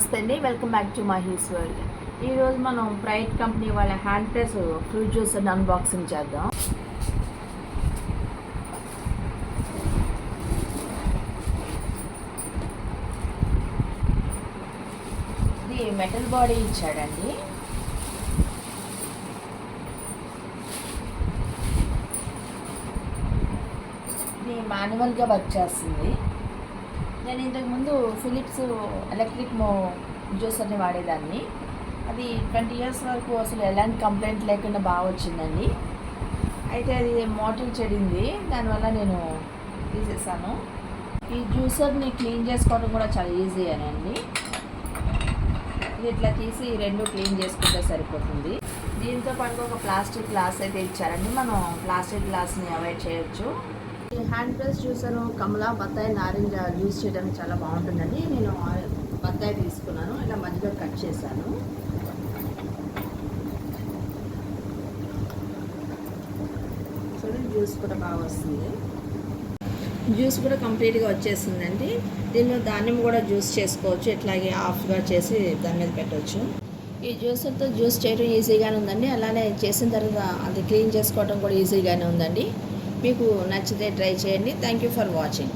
నమస్తే అండి. Welcome back to my world. ఈరోజు మనం ప్రైట్ కంపెనీ వాళ్ళ hand press fruit juice unboxing చేద్దాం. ఇది మెటల్ బాడీ ఇచ్చాడండి. ఇది మాన్యువల్గా వర్క్ చేస్తుంది. నేను ఇంతకుముందు ఫిలిప్స్ ఎలక్ట్రిక్ మో జ్యూసర్ని వాడేదాన్ని. అది ట్వంటీ ఇయర్స్ వరకు అసలు ఎలాంటి కంప్లైంట్ లేకుండా బాగా వచ్చిందండి. అయితే అది మోటార్ చెడింది. దానివల్ల నేను తీసేసాను. ఈ జ్యూసర్ని క్లీన్ చేసుకోవడం కూడా చాలా ఈజీ అండి. ఇది ఇట్లా తీసి రెండు క్లీన్ చేసుకుంటే సరిపోతుంది. దీంతో పాటు ఒక ప్లాస్టిక్ గ్లాస్ అయితే ఇచ్చారండి. మనం ప్లాస్టిక్ గ్లాస్ని అవాయిడ్ చేయొచ్చు. హ్యాండ్ ప్రెస్ జ్యూసర్ కమలా బత్తాయి నారింజ జ్యూస్ చేయడం చాలా బాగుంటుందండి నేను బత్తాయి తీసుకున్నాను. ఇలా మధ్యలో కట్ చేశాను. చూడండి జ్యూస్ కూడా బాగా వస్తుంది. జ్యూస్ కూడా కంప్లీట్గా వచ్చేసిందండి. దీనిలో ధాన్యం కూడా జ్యూస్ చేసుకోవచ్చు. ఇట్లాగే హాఫ్గా చేసి దాని మీద పెట్టవచ్చు ఈ జ్యూసర్తో జ్యూస్ చేయడం ఈజీగానే ఉందండి. అలానే చేసిన తర్వాత అది క్లీన్ చేసుకోవడం కూడా ఈజీగానే ఉందండి. మీకు నచ్చితే ట్రై చేయండి. Thank you for watching